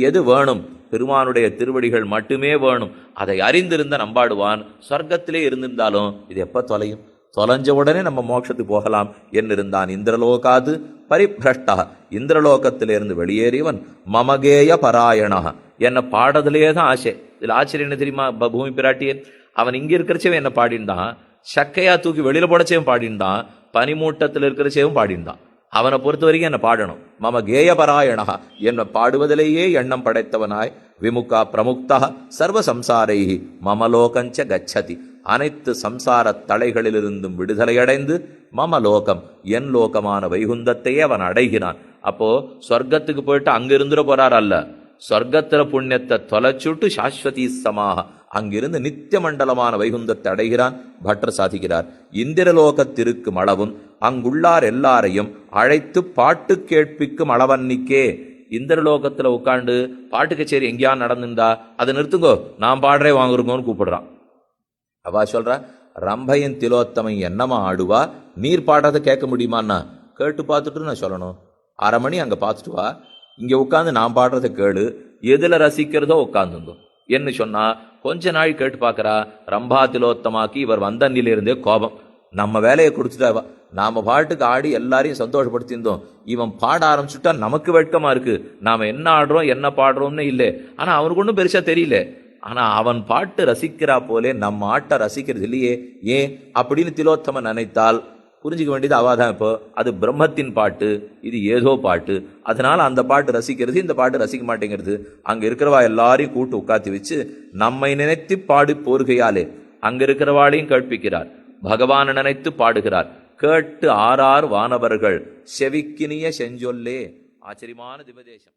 எது வேணும்? பெருமானுடைய திருவடிகள் மட்டுமே வேணும். அதை அறிந்திருந்த நம்பாடுவான். சொர்க்கத்திலே இருந்திருந்தாலும் இது எப்ப தொலையும்? தொலைஞ்ச உடனே நம்ம மோட்சத்துக்கு போகலாம் என்றிருந்தான் இந்திரலோகாது பரிபிரஷ்டா. இந்திரலோகத்திலிருந்து வெளியேறியவன் மமகேய பராயணா. என்னை பாடதிலே தான் ஆசை. இதில் ஆச்சரியம் என்ன தெரியுமா? ப- பூமி பிராட்டியன் அவன் இங்கே இருக்கிறச்சவன் என்ன பாடிண்டான் சக்கையா தூக்கி வெளியில போடச்சவன் பாடிண்டான் பனிமூட்டத்தில் இருக்கிறச்சவன் பாடிண்டான் அவனை பொறுத்த வரைக்கும் என்னை பாடணும். மம கேயபராயணா என்னை பாடுவதிலேயே எண்ணம் படைத்தவனாய். விமுகா பிரமுக்தா சர்வசம்சாரை மமலோகஞ்ச கச்சதி. அனைத்து சம்சார தலைகளிலிருந்தும் விடுதலையடைந்து மம லோகம் என் லோகமான வைகுந்தத்தையே அவன் அடைகிறான். அப்போ சொர்க்கத்துக்கு போயிட்டு அங்க இருந்துட போறார் அல்ல. சொர்க்கத்துல புண்ணியத்தை தொலைச்சுட்டு சாஸ்வதி சமாக அங்கிருந்து நித்திய மண்டலமான வைகுந்தத்தை அடைகிறான் பட்டர் சாதிக்கிறார். இந்திரலோகத்திருக்கும் அளவும் அங்குள்ளார் எல்லாரையும் அழைத்து பாட்டு கேட்பிக்கும் அளவன்னிக்கே. இந்திரலோகத்தில் உட்காந்து பாட்டு கச்சேரி எங்கேயா நடந்திருந்தா அதை நிறுத்துங்கோ நான் பாடுறே வாங்குறோங்கன்னு கூப்பிடுறான். அவா சொல்றா ரம்பையின் திலோத்தமை என்னமா ஆடுவா? நீர் பாடுறதை கேட்க முடியுமான்னா? கேட்டு பார்த்துட்டு நான் சொல்லணும். அரை மணி அங்கே பார்த்துட்டு வா. இங்கே உட்காந்து நான் பாடுறதை கேளு. எதில் ரசிக்கிறதோ உட்காந்துருந்தோம் என்ன சொன்னா கொஞ்ச நாள் கேட்டு பார்க்கறா ரம்பா திலோத்தமாக்கி இவர் வந்த அன்னிலிருந்தே கோபம். நம்ம வேலையை கொடுத்துட்டாவா நாம பாட்டுக்கு ஆடி எல்லாரையும் சந்தோஷப்படுத்தியிருந்தோம். இவன் பாட ஆரம்பிச்சுட்டா நமக்கு வெட்கமா இருக்கு. நாம என்ன ஆடுறோம் என்ன பாடுறோம்னு இல்லை. ஆனா அவனுக்கு ஒன்றும் பெருசா தெரியல. ஆனா அவன் பாட்டு ரசிக்கிறா போலே நம்ம ஆட்டை ரசிக்கிறது இல்லையே. ஏன்? அப்படின்னு திலோத்தமன் நினைத்தால் புரிஞ்சுக்க வேண்டியது அவாதான் இப்போ. அது பிரம்மத்தின் பாட்டு இது ஏதோ பாட்டு. அதனால் அந்த பாட்டு ரசிக்கிறது இந்த பாட்டு ரசிக்க மாட்டேங்கிறது. அங்கே இருக்கிறவா எல்லாரையும் கூட்டு உட்காத்தி வச்சு நம்மை நினைத்து பாடி போர்கையாலே. அங்கே இருக்கிறவாளையும் கேட்பிக்கிறார். பகவானை நினைத்து பாடுகிறார். கேட்டு ஆறார் வானவர்கள். செவிக்கினிய செஞ்சொல்லே. ஆச்சரியமான திவதேசம்